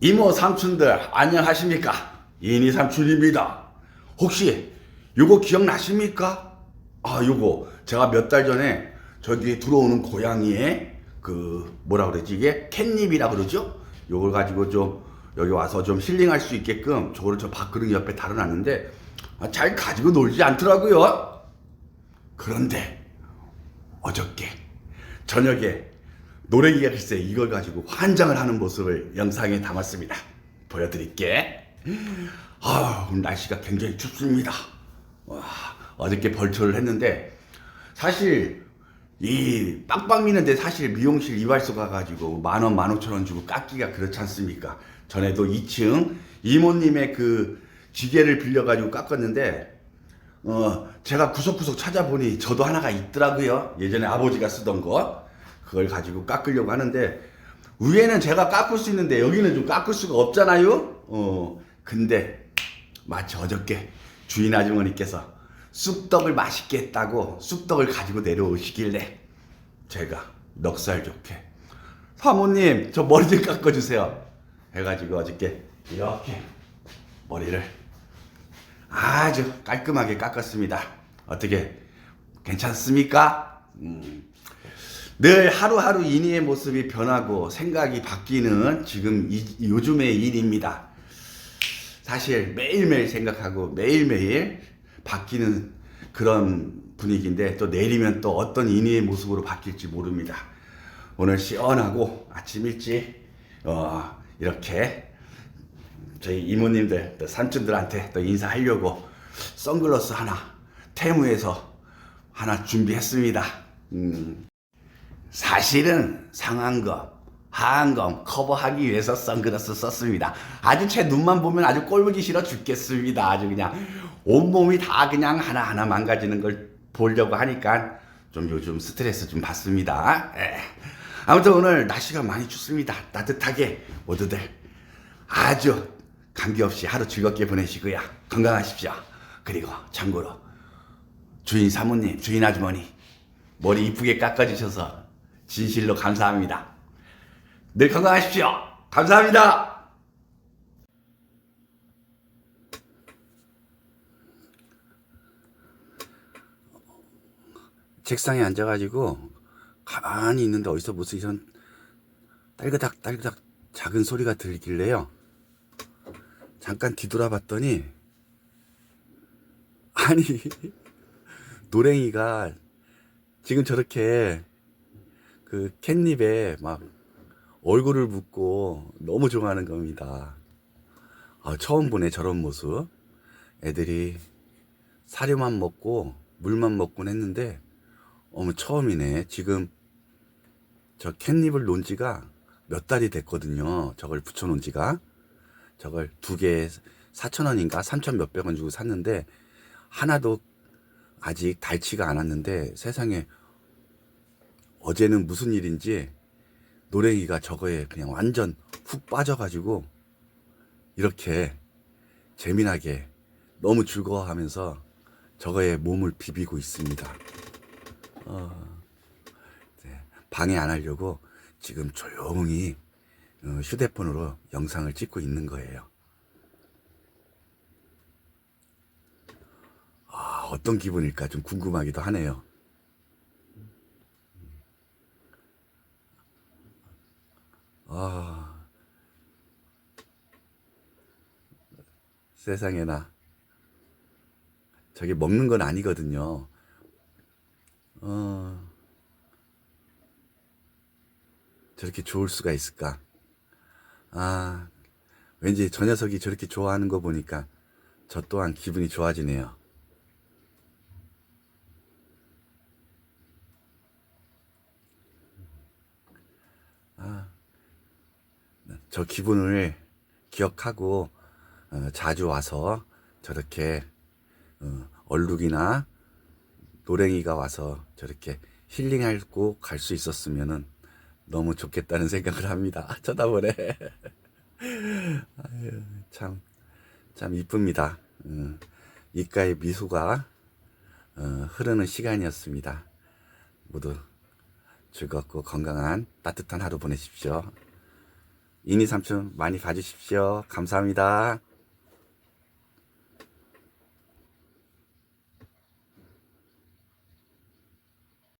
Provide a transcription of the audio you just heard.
이모 삼촌들 안녕하십니까? 이니 삼촌입니다. 혹시 요거 기억나십니까? 아 요거 제가 몇 달 전에 저기 들어오는 고양이의 그 뭐라 그러지 이게 캣닙이라 그러죠? 요걸 가지고 좀 여기 와서 좀 힐링할 수 있게끔 저거를 저 밥그릇 옆에 달아놨는데 아, 잘 가지고 놀지 않더라고요. 그런데 어저께 저녁에 노래기가 글쎄 이걸 가지고 환장을 하는 모습을 영상에 담았습니다. 보여드릴게. 아, 날씨가 굉장히 춥습니다. 와, 어저께 벌초를 했는데 사실 이 빡빡 미는데 사실 미용실 이발소 가가지고 만 원, 만 오천 원 주고 깎기가 그렇지 않습니까? 전에도 2층 이모님의 그 지게를 빌려가지고 깎았는데 어, 제가 구석구석 찾아보니 저도 하나가 있더라고요. 예전에 아버지가 쓰던 거. 그걸 가지고 깎으려고 하는데, 위에는 제가 깎을 수 있는데, 여기는 좀 깎을 수가 없잖아요? 어, 근데, 마치 어저께 주인 아주머니께서 쑥떡을 맛있게 했다고 쑥떡을 가지고 내려오시길래, 제가 넉살 좋게, 사모님, 저 머리 좀 깎아주세요. 해가지고 어저께 이렇게 머리를 아주 깔끔하게 깎았습니다. 어떻게 괜찮습니까? 음. 늘 하루하루 이니의 모습이 변하고 생각이 바뀌는 지금 이, 요즘의 일입니다. 사실 매일매일 생각하고 매일매일 바뀌는 그런 분위기인데 또 내일이면 또 어떤 이니의 모습으로 바뀔지 모릅니다. 오늘 시원하고 아침 일찍 어, 이렇게 저희 이모님들, 또 삼촌들한테 또 인사하려고 선글라스 하나 테무에서 하나 준비했습니다. 음, 사실은 상한검, 하한검 커버하기 위해서 선글라스 썼습니다. 아주 제 눈만 보면 아주 꼴보기 싫어 죽겠습니다. 아주 그냥 온몸이 다 그냥 하나하나 망가지는 걸 보려고 하니까 좀 요즘 스트레스 좀 받습니다. 에. 아무튼 오늘 날씨가 많이 춥습니다. 따뜻하게 모두들 아주 감기 없이 하루 즐겁게 보내시고요. 건강하십시오. 그리고 참고로 주인 사모님, 주인 아주머니 머리 이쁘게 깎아주셔서 진실로 감사합니다. 늘 건강하십시오. 감사합니다. 책상에 앉아가지고 가만히 있는데 어디서 무슨 이런 딸그닥 딸그닥 작은 소리가 들길래요. 잠깐 뒤돌아봤더니 아니 노랭이가 지금 저렇게 그 캣닙에 막 얼굴을 묻고 너무 좋아하는 겁니다. 아, 처음 보네 저런 모습. 애들이 사료만 먹고 물만 먹곤 했는데 어머 처음이네. 지금 저 캣닙을 놓은 지가 몇 달이 됐거든요. 저걸 붙여놓은 지가. 저걸 두 개에 4천원인가 3천 몇백 원 주고 샀는데 하나도 아직 닳지가 않았는데 세상에 어제는 무슨 일인지 노랭이가 저거에 그냥 완전 훅 빠져가지고 이렇게 재미나게 너무 즐거워하면서 저거에 몸을 비비고 있습니다. 어, 네, 방해 안 하려고 지금 조용히 어, 휴대폰으로 영상을 찍고 있는 거예요. 아, 어떤 기분일까 좀 궁금하기도 하네요. 아, 세상에나. 저게 먹는 건 아니거든요. 어, 저렇게 좋을 수가 있을까? 아, 왠지 저 녀석이 저렇게 좋아하는 거 보니까 저 또한 기분이 좋아지네요. 아, 저 기분을 기억하고 어, 자주 와서 저렇게 어, 얼룩이나 노랭이가 와서 저렇게 힐링하고 갈 수 있었으면은 너무 좋겠다는 생각을 합니다. 아, 쳐다보네. 아유, 참, 참 이쁩니다. 어, 입가에 미소가 어, 흐르는 시간이었습니다. 모두 즐겁고 건강한 따뜻한 하루 보내십시오. 이니 삼촌 많이 봐주십시오. 감사합니다.